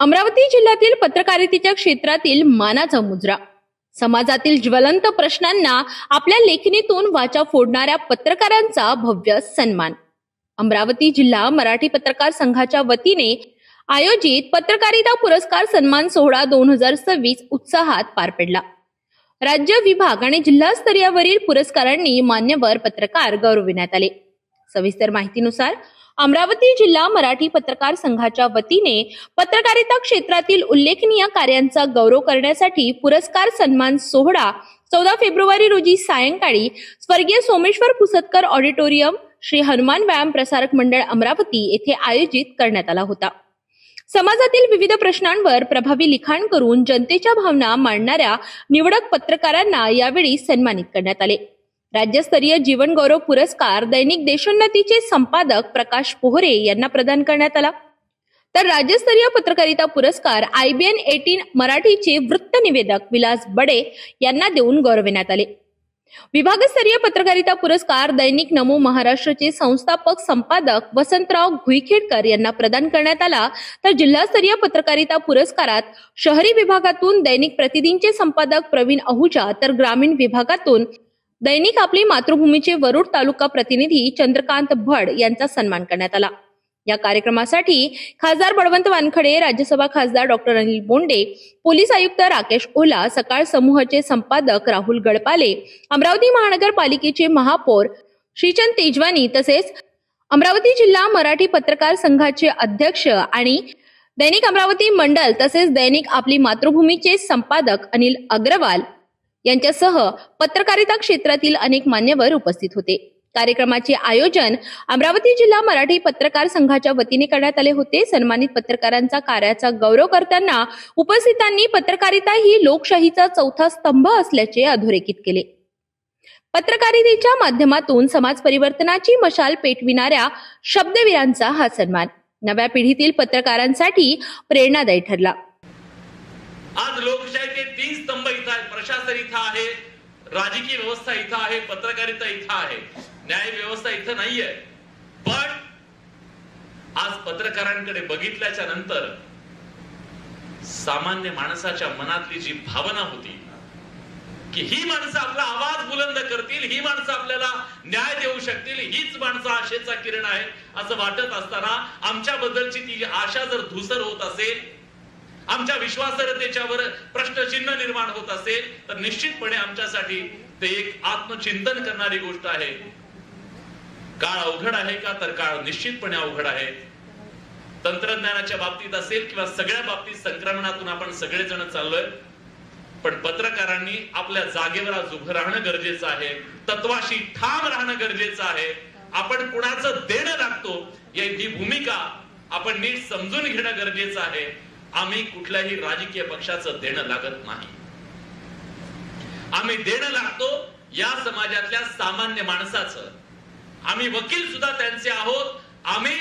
अमरावती जिल्ह्यातील पत्रकारितेच्या क्षेत्रातील मानाचा मुजरा समाजातील ज्वलंत प्रश्नांना आपल्या लेखणीतून वाचा फोडणाऱ्या पत्रकारांचा भव्य सन्मान. अमरावती जिल्हा मराठी पत्रकार संघाच्या वतीने आयोजित पत्रकारिता पुरस्कार सन्मान सोहळा दोन हजार सव्वीस उत्साहात पार पडला. राज्य विभाग आणि जिल्हास्तरीयवरील पुरस्कारांनी मान्यवर पत्रकार गौरविण्यात आले. सविस्तर माहितीनुसार अमरावती जिल्हा मराठी पत्रकार संघाच्या वतीने पत्रकारिता क्षेत्रातील उल्लेखनीय कार्यांचा गौरव करण्यासाठी पुरस्कार सन्मान सोहळा चौदा फेब्रुवारी रोजी सायंकाळी स्वर्गीय सोमेश्वर पुसतकर ऑडिटोरियम श्री हनुमान व्यायाम प्रसारक मंडळ अमरावती येथे आयोजित करण्यात आला होता. समाजातील विविध प्रश्नांवर प्रभावी लिखाण करून जनतेच्या भावना मांडणाऱ्या निवडक पत्रकारांना यावेळी सन्मानित करण्यात आले. राज्यस्तरीय जीवन गौरव पुरस्कार दैनिक देशोन्नतीचे संपादक प्रकाश पोहरे यांना प्रदान करण्यात आला. तर राज्यस्तरीय पत्रकारिता पुरस्कार आयबीएन एटीन मराठीचे वृत्त निवेदक विलास बडे यांना देऊन गौरविण्यात आले. विभागस्तरीय पत्रकारिता पुरस्कार दैनिक नमो महाराष्ट्रचे संस्थापक संपादक वसंतराव घुईखेडकर यांना प्रदान करण्यात आला. तर जिल्हास्तरीय पत्रकारिता पुरस्कारात शहरी विभागातून दैनिक प्रतिदिनचे संपादक प्रवीण अहुजा तर ग्रामीण विभागातून दैनिक आपली मातृभूमीचे वरुड तालुका प्रतिनिधी चंद्रकांत भड यांचा सन्मान करण्यात आला. या कार्यक्रमासाठी खासदार बळवंत वानखडे राज्यसभा खासदार डॉक्टर अनिल बोंडे पोलीस आयुक्त राकेश ओला सकाळ समूहाचे संपादक राहुल गडपाले अमरावती महानगरपालिकेचे महापौर श्रीचंद तेजवानी तसेच अमरावती जिल्हा मराठी पत्रकार संघाचे अध्यक्ष आणि दैनिक अमरावती मंडल तसेच दैनिक आपली मातृभूमीचे संपादक अनिल अग्रवाल यांच्यासह पत्रकारिता क्षेत्रातील अनेक मान्यवर उपस्थित होते. कार्यक्रमाचे आयोजन अमरावती जिल्हा मराठी पत्रकार संघाच्या वतीने करण्यात आले होते. सन्मानित पत्रकारांचा कार्याचा गौरव करताना उपस्थितांनी पत्रकारिता ही लोकशाहीचा चौथा स्तंभ असल्याचे अधोरेखित केले. पत्रकारितेच्या माध्यमातून समाज परिवर्तनाची मशाल पेटविणाऱ्या शब्दवीरांचा हा सन्मान नव्या पिढीतील पत्रकारांसाठी प्रेरणादायी ठरला. आज लोकशाहीचे तीन स्तंभ इथं प्रशासन इथं आहे राजकीय व्यवस्था इथं आहे पत्रकारिता इथं आहे न्याय व्यवस्था इथं नाहीये. पण आज पत्रकारांकडे बघितल्याच्या नंतर सामान्य माणसाच्या मनातली जी भावना होती की ही माणसं आपला आवाज बुलंद करतील ही माणसं आपल्याला न्याय देऊ शकतील हीच माणसं आशेचा किरण आहे असं वाटत असताना आमच्या बद्दलची ती आशा जर धुसर होत असेल आमच्या विश्वासार्हतेच्यावर प्रश्नचिन्ह निर्माण होत असेल तर निश्चितपणे आमच्यासाठी ते एक आत्मचिंतन करणारी गोष्ट आहे. काळ अवघड आहे का? तर काळ निश्चितपणे अवघड आहे. तंत्रज्ञानाच्या बाबतीत असेल किंवा सगळ्या बाबतीत संक्रमणातून आपण सगळेजण चाललोय पण पत्रकारांनी आपल्या जागेवर आज उभं राहणं गरजेचं आहे तत्वाशी ठाम राहणं गरजेचं आहे. आपण कुणाचं देणं लागतो या ही भूमिका आपण नीट समजून घेणं गरजेचं आहे. आम्ही कुठल्याही राजकीय पक्षाचं देणं लागत नाही. आम्ही देणं लागतो या समाजातल्या सामान्य माणसाचं. आम्ही वकील सुद्धा त्यांचे आहोत. आम्ही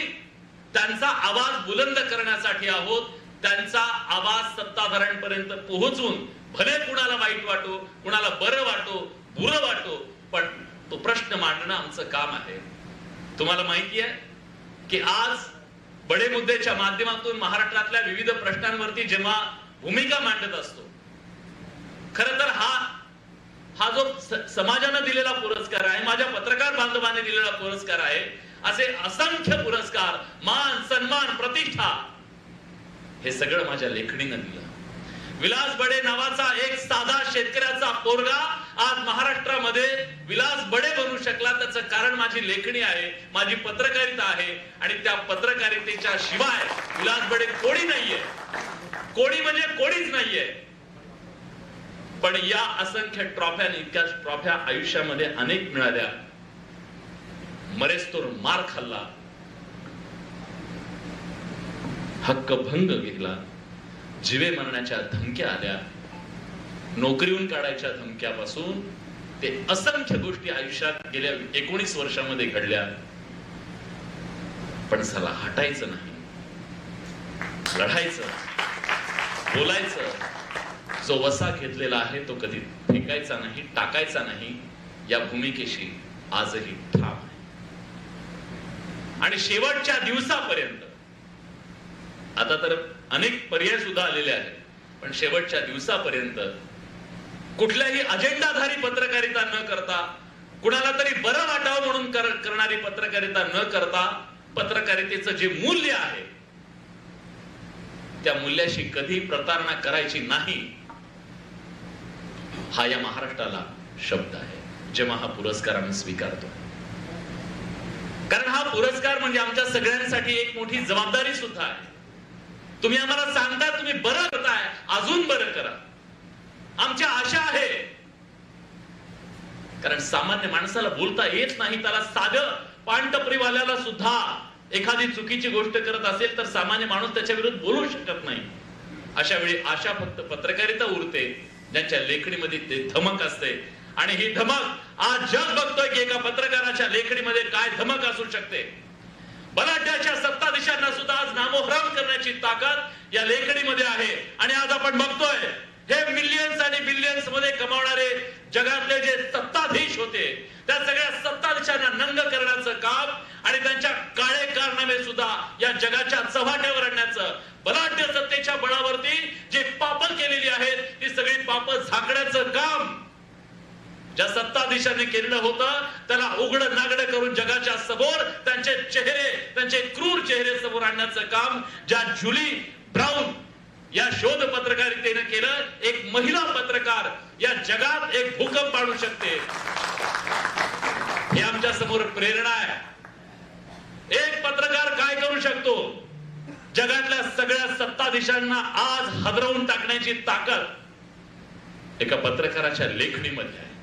त्यांचा आवाज बुलंद करण्यासाठी आहोत. त्यांचा आवाज सत्ताधाऱ्यांपर्यंत पोहोचून भले कुणाला वाईट वाटो कुणाला बरं वाटो बुरं वाटो पण तो प्रश्न मांडणं आमचं काम आहे. तुम्हाला माहिती आहे की आज बडे मुद्देच्या माध्यमातून महाराष्ट्रातल्या विविध प्रश्नांवरती जेव्हा भूमिका मांडत असतो खर तर हा हा जो समाजानं दिलेला पुरस्कार आहे माझ्या पत्रकार बांधवाने दिलेला पुरस्कार आहे असे असंख्य पुरस्कार मान सन्मान प्रतिष्ठा हे सगळं माझ्या लेखणीनं दिलं. विलास बडे नावाचा एक साधा शेतकऱ्याचा पोरगा आज महाराष्ट्रामध्ये विलास बडे बनू शकला त्याचं कारण माझी लेखणी आहे माझी पत्रकारिता आहे आणि त्या पत्रकारितेच्या शिवाय विलास बडे कोणी नाहीये. कोणी म्हणजे कोणीच नाहीये. पण या असंख्य ट्रॉफ्या इतक्या ट्रॉफ्या आयुष्यामध्ये अनेक मिळाल्या. मरेस्तोर मार खाल्ला. हक्क भंग गेला जिवे मरण्याच्या धमक्या आल्या. नोकरीहून काढायच्या धमक्यापासून ते असंख्य गोष्टी आयुष्यात गेल्या एकोणीस वर्षामध्ये घडल्या. पण चला हटायचं नाही. लढायचं. बोलायचं. जो वसा घेतलेला आहे तो कधी फेकायचा नाही टाकायचा नाही या भूमिकेशी आजही ठाम आहे. आणि शेवटच्या दिवसापर्यंत आता तर अनेक पर्याय सुद्धा आलेले आहेत पण शेवटच्या दिवसापर्यंत कुठल्याही अजेंडाधारी पत्रकारिता न करता कुणाला तरी बरं वाटावं म्हणून कर- करणारी पत्रकारिता न करता पत्रकारितेचं जे मूल्य आहे त्या मूल्याशी कधी प्रतारणा करायची नाही हा या महाराष्ट्राला शब्द आहे जेव्हा हा पुरस्कार आम्ही स्वीकारतो. कारण हा पुरस्कार म्हणजे आमच्या सगळ्यांसाठी एक मोठी जबाबदारी सुद्धा आहे. तुम्ही आम्हाला सांगता तुम्ही बरं करताय अजून बरं करा. आमच्या आशा आहे. कारण सामान्य माणसाला बोलता येत नाही त्याला साधं पानटपरीवाल्याला सुद्धा एखादी चुकीची गोष्ट करत असेल तर सामान्य माणूस त्याच्या विरुद्ध बोलू शकत नाही. अशा वेळी आशा फक्त पत्रकारिता उरते ज्यांच्या लेखणीमध्ये ते धमक असते. आणि ही धमक आज जग बघतोय की एका पत्रकाराच्या लेखणीमध्ये काय धमक असू शकते. बलाढ्याच्या सत्ताधीशांना सुद्धा आज नामोहराम करण्याची ताकद या लेखणीमध्ये आहे. आणि आज आपण बघतोय हे मिलियन्स आणि बिलियन्समध्ये कमावणारे जगातले जे सत्ताधीश होते त्या सगळ्या सत्ताधीशांना नंग करण्याचं काम आणि त्यांच्या काळे कारनामे सुद्धा या जगाच्या चव्हाट्यावर आणण्याचं बलाढ्य सत्तेच्या बळावरती जे पाप केलेली आहेत ती सगळी पाप झाकण्याचं काम ज्या सत्ताधीशांनी केलेलं होतं त्याला उघड नागड करून जगाच्या समोर त्यांचे चेहरे त्यांचे क्रूर चेहरे समोर आणण्याचं काम ज्या जुली ब्राऊन या शोध जनतेनं केलं एक महिला पत्रकार या जगात एक भूकंप आणू शकते. हे आमच्यासमोर प्रेरणा आहे. एक पत्रकार काय करू शकतो? जगातल्या सगळ्या सत्ताधीशांना आज हदरवून टाकण्याची ताकद एका पत्रकाराच्या लेखणीमध्ये आहे.